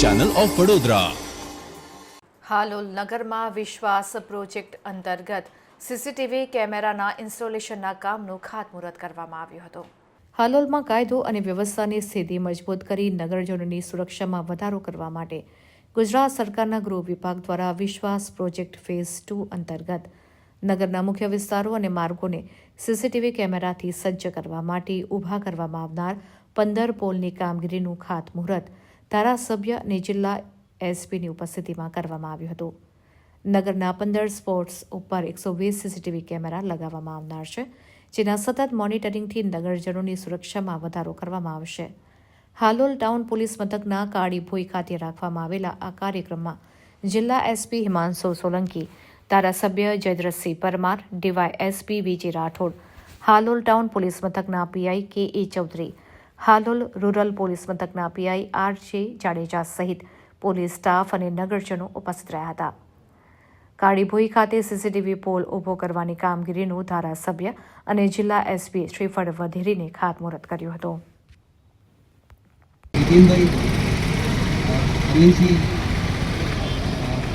Channel of Vadodara Halol નગરમાં વિશ્વાસ project અંતર્ગત સીસીટીવી કેમેરાના ઇન્સ્ટોલેશનના કામનું ખાતમુહૂર્ત કરવામાં આવ્યું હતું. હાલોલમાં કાયદો અને વ્યવસ્થાની સ્થિતિ મજબૂત કરી નગરજનોની સુરક્ષામાં વધારો કરવા માટે ગુજરાત સરકારના ગૃહ વિભાગ દ્વારા વિશ્વાસ પ્રોજેક્ટ ફેઝ ટુ અંતર્ગત નગરના મુખ્ય વિસ્તારો અને માર્ગોને સીસીટીવી કેમેરાથી સજ્જ કરવા માટે ઊભા કરવામાં આવનાર પંદર પોલની કામગીરીનું ખાતમુહૂર્ત ધારાસભ્ય અને જિલ્લા એસપીની ઉપસ્થિતિમાં કરવામાં આવ્યું હતું. નગરના પંદર સ્પોટ્સ ઉપર એકસો વીસ સીસીટીવી કેમેરા લગાવવામાં આવનાર છે, જેના સતત મોનિટરિંગથી નગરજનોની સુરક્ષામાં વધારો કરવામાં આવશે. હાલોલ ટાઉન પોલીસ મથકના કાળી ભોઈ ખાતે રાખવામાં આવેલા આ કાર્યક્રમમાં જિલ્લા એસપી હિમાંશુ સોલંકી ધારાસભ્ય Jaydrathsinh Parmar DY SP Vijay Rathod, Halol town police મથકના PI K A Chaudhary, Halol rural police મથકના પીઆઈ આર જે જાડેજા સહિત પોલીસ સ્ટાફ અને નગરજનો ઉપસ્થિત રહ્યા હતા. કાળીભોઈ ખાતે સીસીટીવી પોલ ઊભો કરવાની કામગીરીનું ધારાસભ્ય અને જિલ્લા એસપી શ્રીફળ વધેરીને ખાતમુહૂર્ત કર્યું હતું.